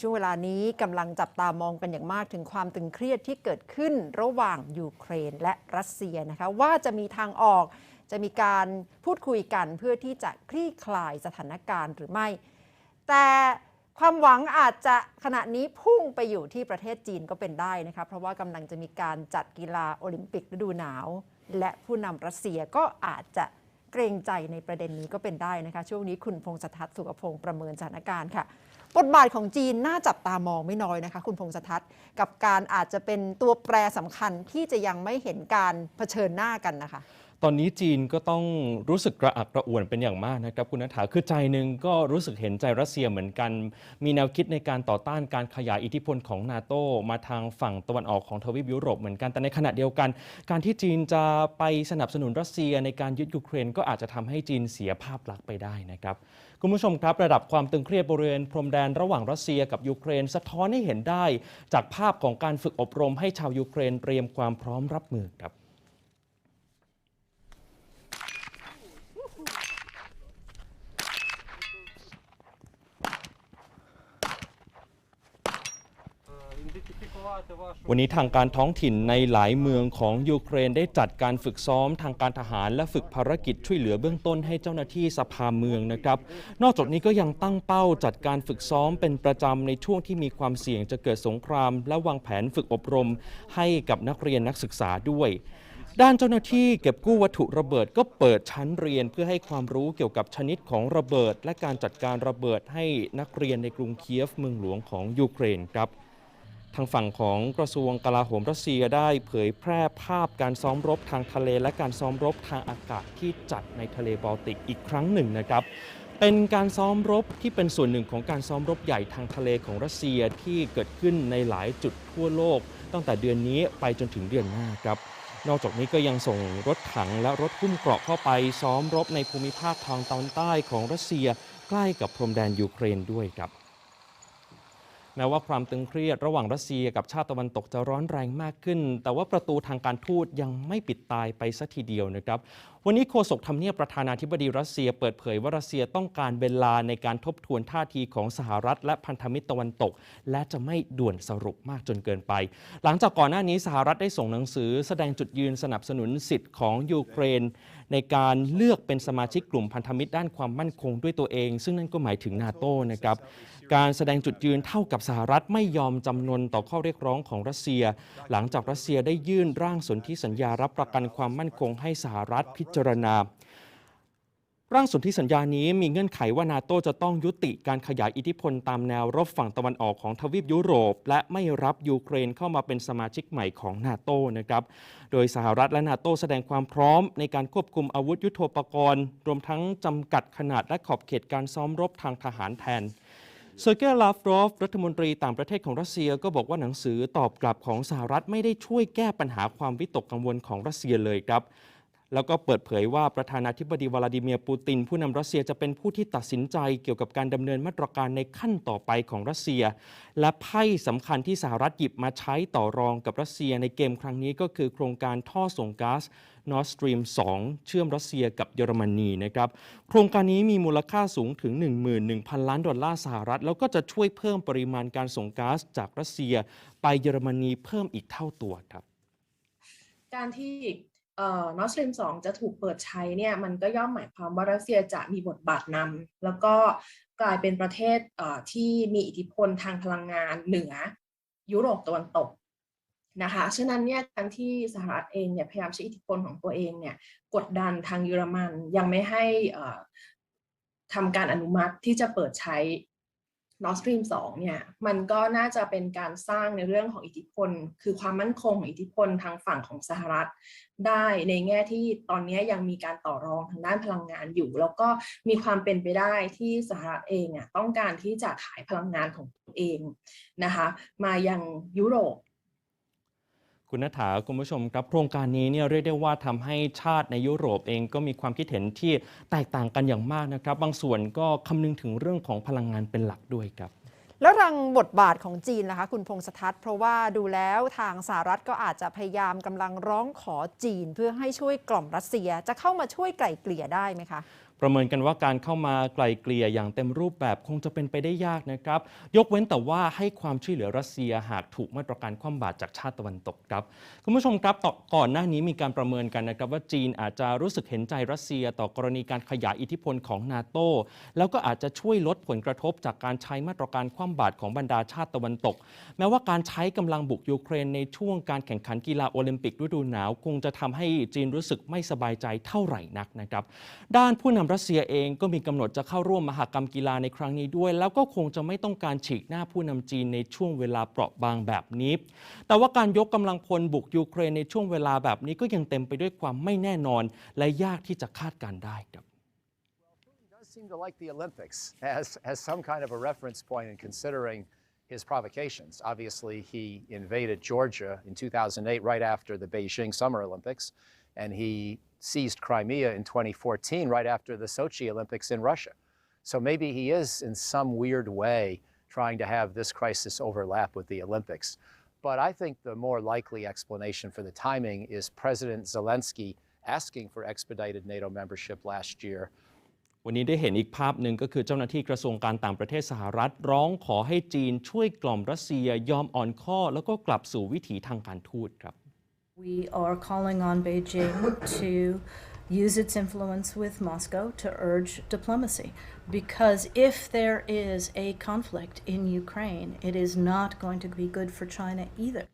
ช่วงเวลานี้กำลังจับตามองกันอย่างมากถึงความตึงเครียดที่เกิดขึ้นระหว่างยูเครนและรัสเซียนะคะว่าจะมีทางออก จะมีการพูดคุยกันเพื่อที่จะคลี่คลายสถานการณ์หรือไม่ แต่ความหวังอาจจะขณะนี้พุ่งไปอยู่ที่ประเทศจีนก็เป็นได้นะคะเพราะว่ากำลังจะมีการจัดกีฬาโอลิมปิกฤดูหนาว และผู้นำรัสเซียก็อาจจะเกรงใจในประเด็นนี้ก็เป็นได้นะคะ ช่วงนี้คุณพงษ์สทัศน์สุขพงศ์ประเมินสถานการณ์ค่ะ บทบาทของจีนน่าจับตามองไม่น้อยนะคะ คุณพงษ์สทัศน์กับการอาจจะเป็นตัวแปรสำคัญที่จะยังไม่เห็นการเผชิญหน้ากันนะคะ ตอนนี้จีนก็ต้องรู้สึกกระอักกระอ่วนเป็นอย่างมากนะครับคุณนัฐาคือใจหนึ่งก็รู้สึกเห็นใจรัสเซียเหมือนกัน มีแนวคิดในการต่อต้านการขยายอิทธิพลของนาโตมาทางฝั่งตะวันออกของทวีปยุโรปเหมือนกันแต่ในขณะเดียวกัน การที่จีนจะไปสนับสนุนรัสเซียในการยึดยูเครน ก็อาจจะทำให้จีนเสียภาพลักษณ์ไปได้นะครับคุณผู้ชมครับระดับความตึงเครียดบริเวณพรมแดนระหว่างรัสเซียกับยูเครน สะท้อนให้เห็นได้ จากภาพของการฝึกอบรมให้ชาวยูเครนเตรียมความพร้อมรับมือครับ วันนี้ทางการท้องถิ่นในหลายเมืองของยูเครนได้จัดการฝึกซ้อมทางการทหารและฝึกภารกิจช่วยเหลือเบื้องต้นให้เจ้าหน้าที่สภาเมืองนะครับ นอกจากนี้ก็ยังตั้งเป้าจัดการฝึกซ้อมเป็นประจำในช่วงที่มีความเสี่ยงจะเกิดสงคราม และวางแผนฝึกอบรมให้กับนักเรียนนักศึกษาด้วยด้านเจ้าหน้าที่เก็บกู้วัตถุระเบิดก็เปิดชั้นเรียนเพื่อให้ความรู้เกี่ยวกับชนิดของระเบิด และการจัดการระเบิดให้นักเรียนในกรุงเคียฟเมืองหลวงของยูเครนครับ ทางฝั่งของกระทรวงกลาโหมรัสเซียได้เผยแพร่ภาพการซ้อมรบทางทะเล และการซ้อมรบทางอากาศที่จัดในทะเลบอลติกอีกครั้งหนึ่งนะครับ เป็นการซ้อมรบที่เป็นส่วนหนึ่งของการซ้อมรบใหญ่ทางทะเลของรัสเซียที่เกิดขึ้นในหลายจุดทั่วโลก ตั้งแต่เดือนนี้ไปจนถึงเดือนหน้าครับ นอกจากนี้ก็ยังส่งรถถังและรถหุ้มเกราะเข้าไปซ้อมรบในภูมิภาคทางตอนใต้ของรัสเซีย ใกล้กับพรมแดนยูเครนด้วยครับ แม้ว่าความตึงเครียดระหว่างรัสเซียกับชาติตะวันตกจะร้อนแรงมากขึ้น แต่ว่าประตูทางการทูตยังไม่ปิดตายไปสัทีเดียวนะครับ วันนี้โฆษกทำเนียบประธานาธิบดีรัสเซียเปิดเผยว่ารัสเซียต้องการเวลาในการทบทวนท่าทีของสหรัฐและพันธมิตรตะวันตก และจะไม่ด่วนสรุปมากจนเกินไป หลังจากก่อนหน้านี้สหรัฐได้ส่งหนังสือ แสดงจุดยืนสนับสนุนสิทธิ์ของยูเครน ในการเลือกเป็นสมาชิกกลุ่มพันธมิตรด้านความมั่นคงด้วยตัวเอง ซึ่งนั่นก็หมายถึงนาโต้นะครับการแสดงจุดยืนเท่ากับสหรัฐไม่ยอมจำนนต่อข้อเรียกร้องของรัสเซีย หลังจากรัสเซียได้ยื่นร่างสนธิสัญญารับประกันความมั่นคงให้สหรัฐพิจารณา ร่างสนธิสัญญานี้มีเงื่อนไขว่านาโตจะต้องยุติการขยายอิทธิพลตามแนวรบฝั่งตะวันออกของทวีปยุโรป และไม่รับยูเครนเข้ามาเป็นสมาชิกใหม่ของนาโตนะครับ โดยสหรัฐและนาโตแสดงความพร้อมในการควบคุมอาวุธยุโทโธปกรณ์ รวมทั้งจำกัดขนาดและขอบเขตการซ้อมรบทางทหารแทนเซอร์เกย์ลาฟรอฟรัฐมนตรีต่างประเทศของรัสเซียก็บอกว่าหนังสือตอบกลับของสหรัฐไม่ได้ช่วยแก้ปัญหาความวิตกกังวลของรัสเซียเลยครับ แล้วก็เปิดเผยว่าประธานาธิบดีวลาดิเมียร์ปูติน ผู้นำรัสเซียจะเป็นผู้ที่ตัดสินใจเกี่ยวกับการดำเนินมาตรการในขั้นต่อไปของรัสเซีย และไพ่สำคัญที่สหรัฐหยิบมาใช้ต่อรองกับรัสเซียในเกมครั้งนี้ก็คือโครงการท่อส่งก๊าซ Nord Stream 2 เชื่อมรัสเซียกับเยอรมนีนะครับโครงการนี้มีมูลค่าสูงถึง 11,000 ล้านดอลลาร์สหรัฐ แล้วก็จะช่วยเพิ่มปริมาณการส่งก๊าซจากรัสเซีย ไปเยอรมนีเพิ่มอีกเท่าตัวครับการที่ เอ่อ Nord Stream 2จะถูกเปิดใช้เนี่ยมันก็ย่อมหมายความว่ารัสเซียจะมีบทบาทนำแล้วก็กลายเป็นประเทศเที่มีอิทธิพลทางพลังงานเหนือยุโรปตะวันตกนะคะ ฉะนั้นเนี่ยการที่สหรัฐเองเนี่ยพยายามใช้อิทธิพลของตัวเองเนี่ยกดดันทางเยอรมันยังไม่ให้ทำการอนุมัติที่จะเปิดใช้ Nord Stream 2เนี่ยมันก็น่าจะเป็นการสร้างในเรื่องของอิทธิพล คือความมั่นคงของอิทธิพลทางฝั่งของสหรัฐ ได้ในแง่ที่ตอนนี้ยังมีการต่อรองทางด้านพลังงานอยู่ แล้วก็มีความเป็นไปได้ที่สหรัฐเองอะต้องการที่จะขายพลังงานของตัวเองนะคะมายังยุโรป คุณนัฐาคุณผู้ชมครับโครงการนี้เนี่ยเรียกได้ว่าทำให้ชาติในยุโรปเองก็มีความคิดเห็นที่แตกต่างกันอย่างมากนะครับ บางส่วนก็คำนึงถึงเรื่องของพลังงานเป็นหลักด้วยครับ แล้วทางบทบาทของจีนนะคะ คุณพงษ์สทัศน์เพราะว่าดูแล้วทางสหรัฐก็อาจจะพยายามกำลังร้องขอจีน เพื่อให้ช่วยกล่อมรัสเซียจะเข้ามาช่วยไกล่เกลี่ยได้ไหมคะ ประเมินกันว่าการเข้ามาไกลเกลี่ยอย่างเต็มรูปแบบคงจะเป็นไปได้ยากนะครับ ยกเว้นแต่ว่าให้ความช่วยเหลือรัสเซียหากถูกมาตรการคว่ำบาตรจากชาติตะวันตกครับคุณผู้ชมครับตอก่อนหน้านี้มีการประเมินกันนะครับว่าจีนอาจจะรู้สึกเห็นใจรัสเซีย ต่อกรณีการขยายอิทธิพลของนาโตแล้วก็อาจจะช่วยลดผลกระทบจากการใช้มาตรการคว่ำบาตรของบรรดาชาติตะวันตก แม้ว่าการใช้กำลังบุกยูเครนในช่วงการแข่งขันกีฬาโอลิมปิกฤดูหนาว คงจะทำให้จีนรู้สึกไม่สบายใจเท่าไหร่นักนะครับ ด้านผู้นำรัสเซียเองก็มีกำหนดจะเข้าร่วมมหกรรมกีฬาในครั้งนี้ด้วย แล้วก็คงจะไม่ต้องการฉีกหน้าผู้นำจีนในช่วงเวลาเปราะบางแบบนี้ แต่ว่าการยกกำลังพลบุกยูเครนในช่วงเวลาแบบนี้ก็ยังเต็มไปด้วยความไม่แน่นอน และยากที่จะคาดการได้ครับ seem to like the Olympics as, as some kind of a reference point in considering his provocations. Obviously, he invaded Georgia in 2008, right after the Beijing Summer Olympics, and he seized Crimea in 2014, right after the Sochi Olympics in Russia. So maybe he is, in some weird way, trying to have this crisis overlap with the Olympics. But I think the more likely explanation for the timing is President Zelensky asking for expedited NATO membership last year วันนี้ได้เห็นอีกภาพหนึ่งก็คือเจ้าหน้าที่กระทรวงการต่างประเทศสหรัฐ ร้องขอให้จีนช่วยกล่อมรัสเซียยอมอ่อนข้อ แล้วก็กลับสู่วิถีทางการทูตครับ We are calling on Beijing to use its influence with Moscow to urge diplomacy. Because if there is a conflict in Ukraine, it is not going to be good for China either.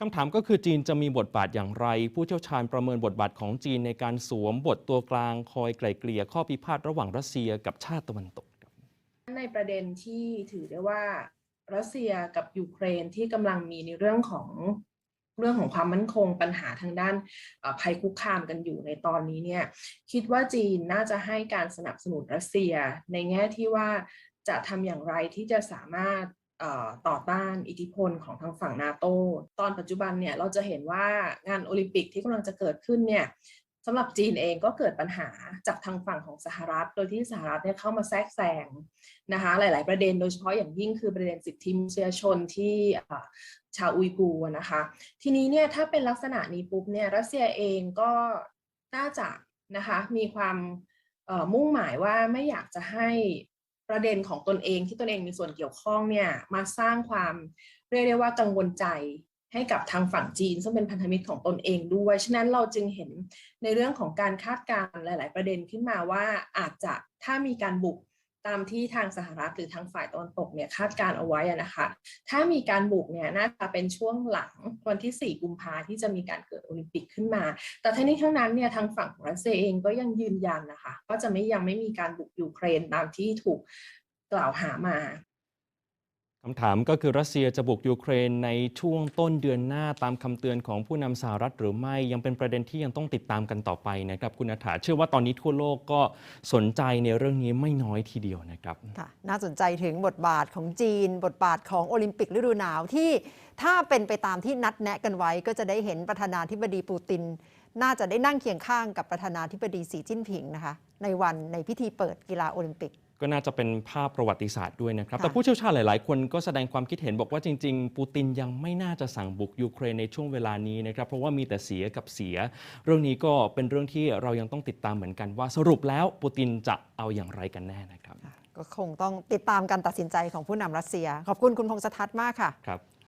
คำถามก็คือจีนจะมีบทบาทอย่างไร ผู้เชี่ยวชาญประเมินบทบาทของจีนในการสวมบทตัวกลางคอยไกล่เกลี่ยข้อพิพาทระหว่างรัสเซียกับชาติตะวันตกครับในประเด็นที่ถือได้ว่ารัสเซียกับยูเครนที่กำลังมีในเรื่องของ เรื่องของความมั่นคงปัญหาทางด้านภัยคุกคามกันอยู่ในตอนนี้เนี่ยคิดว่าจีนน่าจะให้การสนับสนุนรัสเซีย ในแง่ที่ว่าจะทำอย่างไรที่จะสามารถต่อต้านอิทธิพลของทางฝั่งนาโตตอนปัจจุบันเนี่ยเราจะเห็นว่างานโอลิมปิกที่กำลังจะเกิดขึ้นเนี่ย สำหรับจีนเองก็เกิดปัญหาจากทางฝั่งของสหรัฐ โดยที่สหรัฐเนี่ยเข้ามาแทรกแซงนะคะหลาย ๆ ประเด็นโดยเฉพาะอย่างยิ่งคือประเด็นสิทธิมนุษยชนที่ชาวอุยกูร์นะคะทีนี้เนี่ยถ้าเป็นลักษณะนี้ปุ๊บเนี่ยรัสเซียเองก็น่าจะนะคะมีความมุ่งหมายว่าไม่อยากจะให้ประเด็นของตนเองที่ตนเองมีส่วนเกี่ยวข้องเนี่ยมาสร้างความเรียกได้ว่ากังวลใจ ให้กับทางฝั่งจีน ซึ่งเป็นพันธมิตรของตนเองด้วย ฉะนั้นเราจึงเห็นในเรื่องของการคาดการณ์หลาย ๆ ประเด็นขึ้นมาว่าอาจจะถ้ามีการบุกตามที่ทางสหรัฐหรือทางฝ่ายตะวันตกเนี่ยคาดการเอาไว้นะคะ ถ้ามีการบุกเนี่ยน่าจะเป็นช่วงหลังวันที่ 4 กุมภาที่จะมีการเกิดโอลิมปิกขึ้นมา แต่ทั้งนี้ทั้งนั้นเนี่ยทางฝั่งของรัสเซียเองก็ยังยืนยันนะคะว่าจะไม่ยังไม่มีการบุกยูเครนตามที่ถูกกล่าวหามา คำถามก็คือรัสเซียจะบุกยูเครนในช่วงต้นเดือนหน้าตามคำเตือนของผู้นำสหรัฐหรือไม่ยังเป็นประเด็นที่ยังต้องติดตามกันต่อไปนะครับ คุณอาถาเชื่อว่าตอนนี้ทั่วโลกก็สนใจในเรื่องนี้ไม่น้อยทีเดียวนะครับค่ะน่าสนใจถึงบทบาทของจีน บทบาทของโอลิมปิกฤดูหนาวที่ถ้าเป็นไปตามที่นัดแนะกันไว้ ก็จะได้เห็นประธานาธิบดีปูติน น่าจะได้นั่งเคียงข้างกับประธานาธิบดีสีจิ้นผิงนะคะในวันในพิธีเปิดกีฬาโอลิมปิก ก็น่าจะเป็นภาพประวัติศาสตร์ด้วยนะครับค่ะแต่ผู้เชี่ยวชาญหลาย ๆ คนก็แสดงความคิดเห็นบอกว่าจริง ๆ ปูตินยังไม่น่าจะสั่งบุกยูเครนในช่วงเวลานี้นะครับ เพราะว่ามีแต่เสียกับเสีย เรื่องนี้ก็เป็นเรื่องที่เรายังต้องติดตามเหมือนกันว่าสรุปแล้วปูตินจะเอาอย่างไรกันแน่นะครับ ก็คงต้องติดตามการตัดสินใจของผู้นำรัสเซีย ขอบคุณคุณพงษ์สทัศน์มากค่ะ ครับ